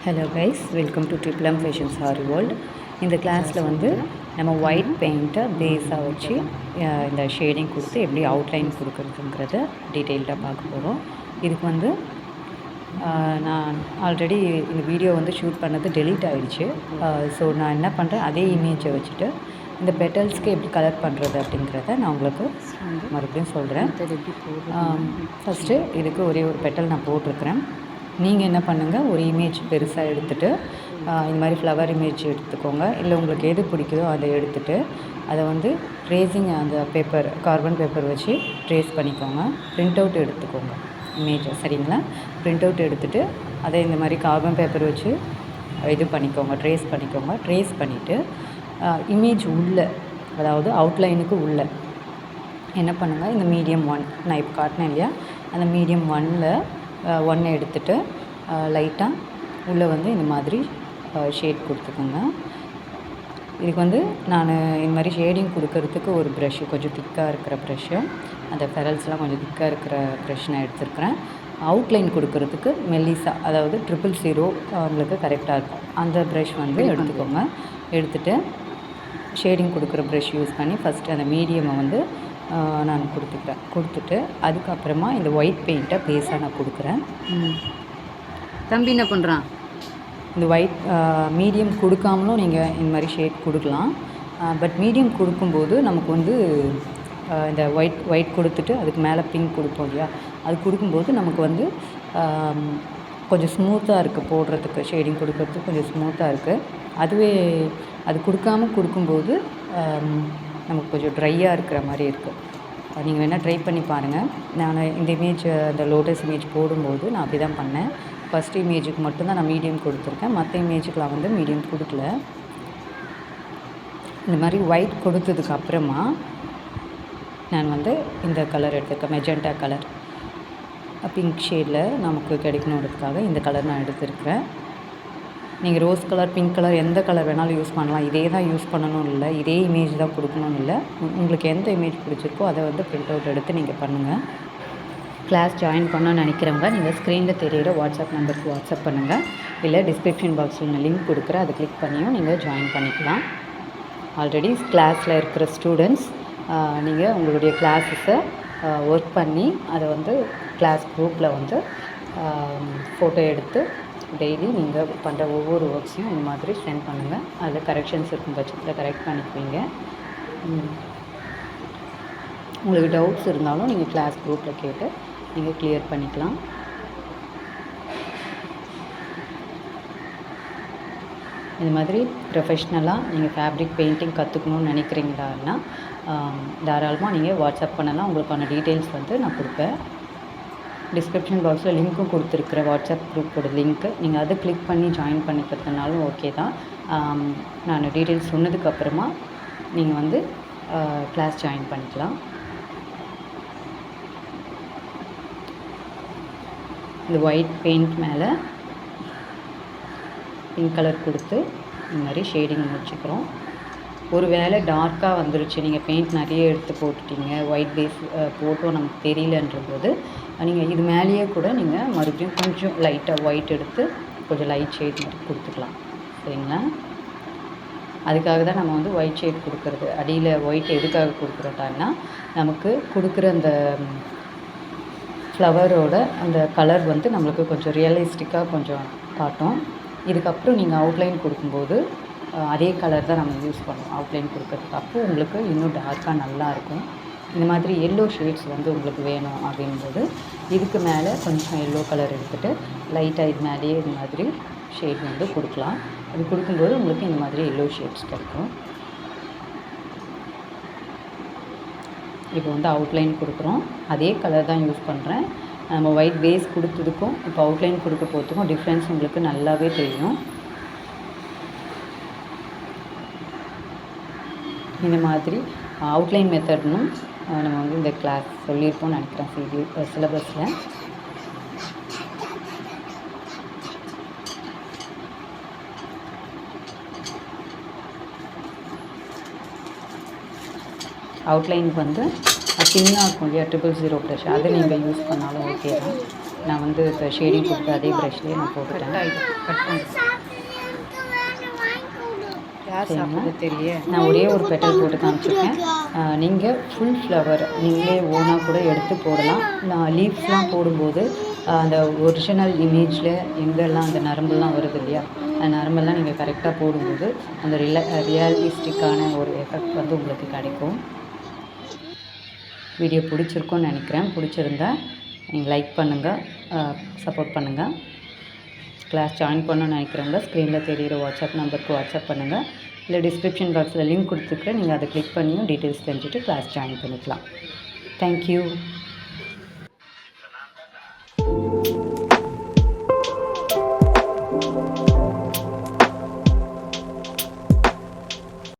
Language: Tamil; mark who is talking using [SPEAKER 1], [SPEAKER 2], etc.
[SPEAKER 1] ஹலோ கைஸ் வெல்கம் டு ட்ரிப்ளம் ஃபேஷன்ஸ் ஹாரி வேர்ல்டு இந்த கிளாஸில் வந்து நம்ம ஒயிட் பெயிண்ட்டை பேஸாக வச்சு இந்த ஷேடிங் கொடுத்து எப்படி அவுட்லைன் கொடுக்குறதுங்கிறத டீட்டெயில்டாக பார்க்க போகிறோம் இதுக்கு வந்து நான் ஆல்ரெடி இந்த வீடியோ வந்து ஷூட் பண்ணது டெலீட் ஆகிடுச்சு ஸோ நான் என்ன பண்ணுறேன் அதே இமேஜை வச்சுட்டு இந்த பெட்டல்ஸ்க்கு எப்படி கலர் பண்ணுறது அப்படிங்கிறத நான் உங்களுக்கு மறுபடியும் சொல்கிறேன் ஃபஸ்ட்டு இதுக்கு ஒரே ஒரு பெட்டல் நான் போட்டிருக்கிறேன். நீங்கள் என்ன பண்ணுங்கள் ஒரு இமேஜ் பெருசாக எடுத்துகிட்டு இந்த மாதிரி ஃப்ளவர் இமேஜ் எடுத்துக்கோங்க. இல்லை உங்களுக்கு எது பிடிக்குதோ அதை எடுத்துகிட்டு அதை வந்து ட்ரேசிங் அந்த பேப்பர் கார்பன் பேப்பர் வச்சு ட்ரேஸ் பண்ணிக்கோங்க. ப்ரிண்ட் அவுட் எடுத்துக்கோங்க இமேஜை சரிங்களா? பிரிண்ட் அவுட் எடுத்துகிட்டு அதை இந்த மாதிரி கார்பன் பேப்பர் வச்சு இது பண்ணிக்கோங்க ட்ரேஸ் பண்ணிக்கோங்க. ட்ரேஸ் பண்ணிவிட்டு இமேஜ் உள்ள அதாவது அவுட்லைனுக்கு உள்ள என்ன பண்ணுங்கள் இந்த மீடியம் ஒன் நான் இப்போ காட்டினேன் இல்லையா? அந்த மீடியம் ஒன்னில் ஒன்னை எடுத்துகிட்டு லைட்டாக உள்ளே வந்து இந்த மாதிரி ஷேட் கொடுத்துக்கோங்க. இதுக்கு வந்து நான் இந்த மாதிரி ஷேடிங் கொடுக்கறதுக்கு ஒரு ப்ரஷ்ஷு கொஞ்சம் திக்காக இருக்கிற ப்ரஷ்ஷு அந்த ஃபெரல்ஸ்லாம் கொஞ்சம் திக்காக இருக்கிற ப்ரஷ் நான் எடுத்துருக்கிறேன். அவுட்லைன் கொடுக்கறதுக்கு மெல்லிசா அதாவது ட்ரிபிள் ஜீரோ உங்களுக்கு கரெக்டாக இருக்கும். அந்த ப்ரஷ் வந்து எடுத்துக்கோங்க. எடுத்துகிட்டு ஷேடிங் கொடுக்குற ப்ரஷ் யூஸ் பண்ணி ஃபஸ்ட்டு அந்த மீடியமை வந்து நான் கொடுத்துக்கிறேன் கொடுத்துட்டு அதுக்கப்புறமா இந்த ஒயிட் பெயிண்ட்டை பேஸாக நான் கொடுக்குறேன்.
[SPEAKER 2] தம்பி என்ன பண்ணுறான்
[SPEAKER 1] இந்த ஒயிட் மீடியம் கொடுக்காமலும் நீங்கள் இந்த மாதிரி ஷேட் கொடுக்கலாம். பட் மீடியம் கொடுக்கும்போது நமக்கு வந்து இந்த ஒயிட் ஒயிட் கொடுத்துட்டு அதுக்கு மேலே பிங்க் கொடுப்போம் இல்லையா? அது கொடுக்கும்போது நமக்கு வந்து கொஞ்சம் ஸ்மூத்தாக இருக்குது போடுறதுக்கு ஷேடிங் கொடுக்கறதுக்கு கொஞ்சம் ஸ்மூத்தாக இருக்குது அதுவே அது கொடுக்காம கொடுக்கும்போது நமக்கு கொஞ்சம் ட்ரையாக இருக்கிற மாதிரி இருக்குது நீங்கள் வேணால் ட்ரை பண்ணி பாருங்கள் நான் இந்த இமேஜ் அந்த லோட்டஸ் இமேஜ் போடும்போது நான் அப்படி தான் பண்ணேன் ஃபஸ்ட் இமேஜுக்கு மட்டும்தான் நான் மீடியம் கொடுத்துருக்கேன். மற்ற இமேஜுக்கெலாம் வந்து மீடியம் கொடுக்கல. இந்த மாதிரி ஒயிட் கொடுத்ததுக்கு அப்புறமா நான் வந்து இந்த கலர் எடுத்திருக்கேன். மெஜெண்டா கலர் பிங்க் ஷேடில் நமக்கு கிடைக்கணுன்றதுக்காக இந்த கலர் நான் எடுத்திருக்கிறேன். நீங்கள் ரோஸ் கலர் பிங்க் கலர் எந்த கலர் வேணாலும் யூஸ் பண்ணலாம். இதே தான் யூஸ் பண்ணணும்னு இல்லை இதே இமேஜ் தான் கொடுக்கணும்னு இல்லை. உங்களுக்கு எந்த இமேஜ் பிடிச்சிருக்கோ அதை வந்து பிரிண்ட் அவுட் எடுத்து நீங்கள் பண்ணுங்கள் கிளாஸ் ஜாயின் பண்ணணும்னு நினைக்கிறவங்க நீங்கள் ஸ்க்ரீனில் தெரியிற வாட்ஸ்அப் நம்பருக்கு வாட்ஸ்அப் பண்ணுங்கள் இல்லை டிஸ்கிரிப்ஷன் பாக்ஸில் நான் லிங்க் கொடுக்குறேன் அதை கிளிக் பண்ணியும் நீங்கள் ஜாயின் பண்ணிக்கலாம். ஆல்ரெடி கிளாஸில் இருக்கிற ஸ்டூடெண்ட்ஸ் நீங்கள் உங்களுடைய கிளாஸஸை ஒர்க் பண்ணி அதை வந்து கிளாஸ் குரூப்பில் வந்து ஃபோட்டோ எடுத்து டெய்லி நீங்கள் பண்ணுற ஒவ்வொரு ஒர்க்ஸையும் இந்த மாதிரி சென்ட் பண்ணுங்கள் அதில் கரெக்ஷன்ஸ் இருக்கும் பட்சத்தில் கரெக்ட் பண்ணிக்குவீங்க. உங்களுக்கு டவுட்ஸ் இருந்தாலும் நீங்கள் கிளாஸ் குரூப்பில் கேட்டு நீங்கள் கிளியர் பண்ணிக்கலாம். இது மாதிரி ப்ரொஃபஷ்னலாக நீங்கள் ஃபேப்ரிக் பெயிண்டிங் கற்றுக்கணும்னு நினைக்கிறீங்களான்னா தாராளமாக நீங்கள் வாட்ஸ்அப் பண்ணலாம். உங்களுக்கான டீட்டெயில்ஸ் வந்து நான் கொடுப்பேன். டிஸ்கிரிப்ஷன் பாக்ஸில் லிங்க்கும் கொடுத்துருக்குற வாட்ஸ்அப் குரூப்போட லிங்க்கு நீங்கள் அதை கிளிக் பண்ணி ஜாயின் பண்ணிக்கிறதுனாலும் ஓகே தான். நான் டீட்டெயில்ஸ் சொன்னதுக்கப்புறமா நீங்கள் வந்து கிளாஸ் ஜாயின் பண்ணிக்கலாம். இந்த ஒயிட் பெயிண்ட் மேலே பிங்க் கலர் கொடுத்து இந்த மாதிரி ஷேடிங் முடிச்சுக்கிறோம் ஒரு வேளை டார்க்காக வந்துருச்சு நீங்கள் பெயிண்ட் நிறைய எடுத்து போட்டுட்டீங்க ஒயிட் பேஸ் போட்டோம் நமக்கு தெரியலன்ற போது நீங்கள் இது மேலேயே கூட நீங்கள் மறுபடியும் கொஞ்சம் லைட்டாக ஒயிட் எடுத்து கொஞ்சம் லைட் ஷேட் மட்டும் கொடுத்துக்கலாம். சரிங்களா? அதுக்காக தான் நம்ம வந்து ஒயிட் ஷேட் கொடுக்குறது. அடியில் ஒயிட் எதுக்காக கொடுக்குறோட்டான்னா நமக்கு கொடுக்குற அந்த ஃப்ளவரோட அந்த கலர் வந்து நம்மளுக்கு கொஞ்சம் ரியலிஸ்டிக்காக கொஞ்சம் காட்டும். இதுக்கப்புறம் நீங்கள் அவுட்லைன் கொடுக்கும்போது அதே கலர் தான் நம்ம யூஸ் பண்ணுவோம். அவுட்லைன் கொடுக்குறதுக்கு அப்போ உங்களுக்கு இன்னும் டார்க்காக நல்லாயிருக்கும் இந்த மாதிரி எல்லோ ஷேட்ஸ் வந்து உங்களுக்கு வேணும் அப்படிங்கும்போது இதுக்கு மேலே கொஞ்சம் எல்லோ கலர் எடுத்துகிட்டு லைட்டாக இது மேலேயே இது மாதிரி ஷேட் வந்து கொடுக்கலாம். அது கொடுக்கும்போது உங்களுக்கு இந்த மாதிரி எல்லோ ஷேட்ஸ் கிடைக்கும். இப்போ வந்து அவுட்லைன் கொடுக்குறோம். அதே கலர் தான் யூஸ் பண்ணுறேன் நம்ம ஒயிட் பேஸ் கொடுத்ததுக்கும் இப்போ அவுட்லைன் கொடுக்க போகிறதுக்கும் டிஃப்ரென்ஸ் உங்களுக்கு நல்லாவே தெரியும். இந்த மாதிரி அவுட்லைன் மெத்தட்னும் நம்ம வந்து இந்த கிளாஸ் சொல்லியிருப்போம்னு நினைக்கிறேன் சிபி சிலபஸில் அவுட்லைனுக்கு வந்து தின்னாக இருக்கும் இல்லையா ட்ரிபிள் ஜீரோ ப்ளஷ் அதை நீங்கள் யூஸ் பண்ணாலும் ஓகே தான். நான் வந்து இப்போ ஷேடிங் கொடுத்த அதே ப்ரஷ்லேயே நான் போட்டுட்டேன்.
[SPEAKER 2] தெரிய
[SPEAKER 1] நான் ஒரே ஒரு பெட்டல் போட்டு காமிச்சிருக்கேன். நீங்கள் ஃபுல் ஃப்ளவர் நீங்களே ஓனாக கூட எடுத்து போடலாம். நான் லீவ்ஸ்லாம் போடும்போது அந்த ஒரிஜினல் இமேஜில் எங்கெல்லாம் அந்த நரம்பெல்லாம் வருது இல்லையா அந்த நரம்பெல்லாம் நீங்கள் கரெக்டாக போடும்போது அந்த ரில ரியாலிஸ்டிக்கான ஒரு எஃபெக்ட் வந்து உங்களுக்கு கிடைக்கும். வீடியோ பிடிச்சிருக்கும்னு நினைக்கிறேன். பிடிச்சிருந்தா நீங்கள் லைக் பண்ணுங்கள் சப்போர்ட் பண்ணுங்கள் கிளாஸ் ஜாயின் பண்ணணும்னு நினைக்கிறவங்க ஸ்க்ரீனில் தெரியிற வாட்ஸ்அப் நம்பருக்கு வாட்ஸ்அப் பண்ணுங்கள் இல்லை டிஸ்கிரிப்ஷன் பாக்ஸில் லிங்க் கொடுத்துருக்கேன் நீங்கள் அதை கிளிக் பண்ணியும் டீட்டெயில்ஸ் தெரிஞ்சுட்டு கிளாஸ் ஜாயின் பண்ணிக்கலாம். தேங்க்யூ